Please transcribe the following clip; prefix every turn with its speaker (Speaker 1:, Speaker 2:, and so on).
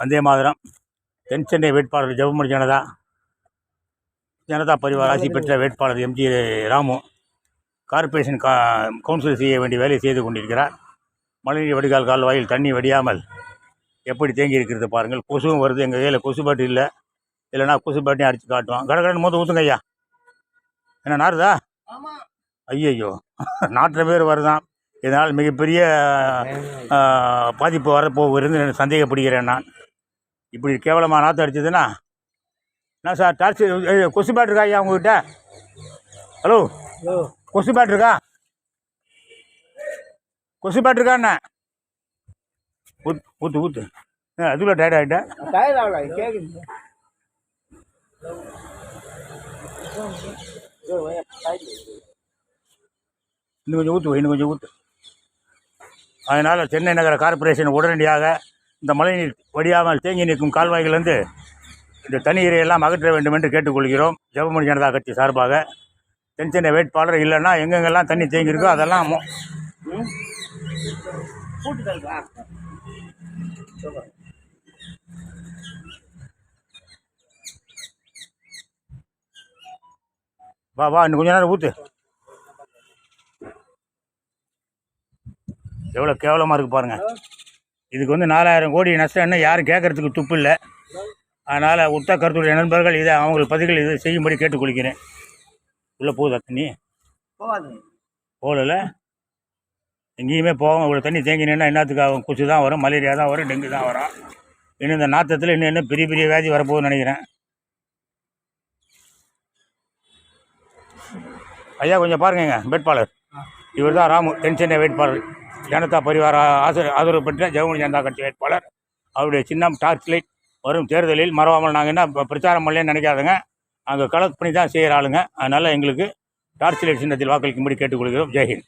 Speaker 1: வந்தே மாதரம். தென் சென்னை வேட்பாளர் ஜெபமணி ஜனதா. ஜனதா பரிவார் ஆட்சி பெற்ற வேட்பாளர் எம்ஜி ராமு. கார்ப்பரேஷன் கா கவுன்சில் செய்ய வேண்டிய வேலையை செய்து கொண்டிருக்கிறார். மழைநீர் வடிகால் கால்வாயில் தண்ணி வடியாமல் எப்படி தேங்கி இருக்கிறது பாருங்கள். கொசுவும் வருது. எங்கள் கையில் கொசு பாட்டு இல்லை. இல்லைன்னா கொசு பாட்டையும் அடித்து காட்டுவோம் கடற்கடன் மொத்தம் ஊற்றுங்க ஐயா. என்ன நாருதா ஐயையோ. நாட்டுற பேர் வருதான் இதனால் மிகப்பெரிய பாதிப்பு வரப்போகிறது சந்தேகப்படுகிறேன் நான். இப்படி கேவலமாக நாற்று அடிச்சதுன்னா? என்ன சார் டார்ச் ஏய், கொசு பேட் இருக்கா ஐயா உங்ககிட்ட? ஹலோ? கொசு பேட் இருக்கா? கொசு பேட் இருக்கா என்ன? ஊத்து ஊத்து ஊத்து. அதுக்குள்ள டயர்ட் ஆகிட்டேன்
Speaker 2: டயர் ஆகல
Speaker 1: இன்னும் கொஞ்சம் ஊற்று இன்னும் கொஞ்சம் ஊற்று அதனால் சென்னை நகர கார்ப்பரேஷன் உடனடியாக இந்த மழைநீர் வடியாமல் தேங்கி நிற்கும் கால்வாய்களிலிருந்து இந்த தண்ணீரை எல்லாம் அகற்ற வேண்டும் என்று கேட்டுக்கொள்கிறோம். ஜெபமணி ஜனதா கட்சி சார்பாக. தென் சென்னை வேட்பாளர் இல்லைன்னா எங்கெங்கெல்லாம் தண்ணி தேங்கி இருக்கோ அதெல்லாம் வா வா இன்னும் கொஞ்ச நேரம் ஊற்று எவ்வளோ கேவலமாக இருக்குது பாருங்கள் இதுக்கு வந்து நாலாயிரம் கோடி நஷ்டம் என்ன யாரும் கேட்கறதுக்கு துப்பு இல்லை. அதனால் உத்த கருத்துடைய நண்பர்கள் இதை அவங்களுக்கு பதிகள் இதை செய்யும்படி கேட்டுக்கொள்கிறேன். உள்ளே போகுதா தண்ணி?
Speaker 2: போகாது.
Speaker 1: போகல எங்கேயுமே போகாம இவ்வளோ தண்ணி தேங்கி நின்னா என்னத்துக்கு ஆகும்? கொசு தான் வரும் மலேரியா தான் வரும் டெங்கு தான் வரும். இன்னும் இந்த நாற்றத்தில் இன்னும் இன்னும் பெரிய பெரிய வியாதி வரப்போகுதுன்னு நினைக்கிறேன். ஐயா கொஞ்சம் பாருங்கங்க வேட்பாளர். இவர் தான் ராமு தென் சென்னை வேட்பாளர். ஜனதா பரிவார ஆதரவு ஆதரவு பெற்ற ஜெகமணி ஜனதா கட்சி வேட்பாளர். அவருடைய சின்னம் டார்ச் லைட் வரும் தேர்தலில் மறவாமல் நாங்கள் என்ன பிரச்சாரம் பண்ணலன்னு நினைக்காதுங்க. அங்கே கலெக்ட் பண்ணி தான் செய்கிற ஆளுங்க. அதனால் எங்களுக்கு டார்ச் லைட் சின்னத்தில் வாக்களிக்கும்படி கேட்டுக்கொள்கிறோம். ஜெய்ஹிந்த்.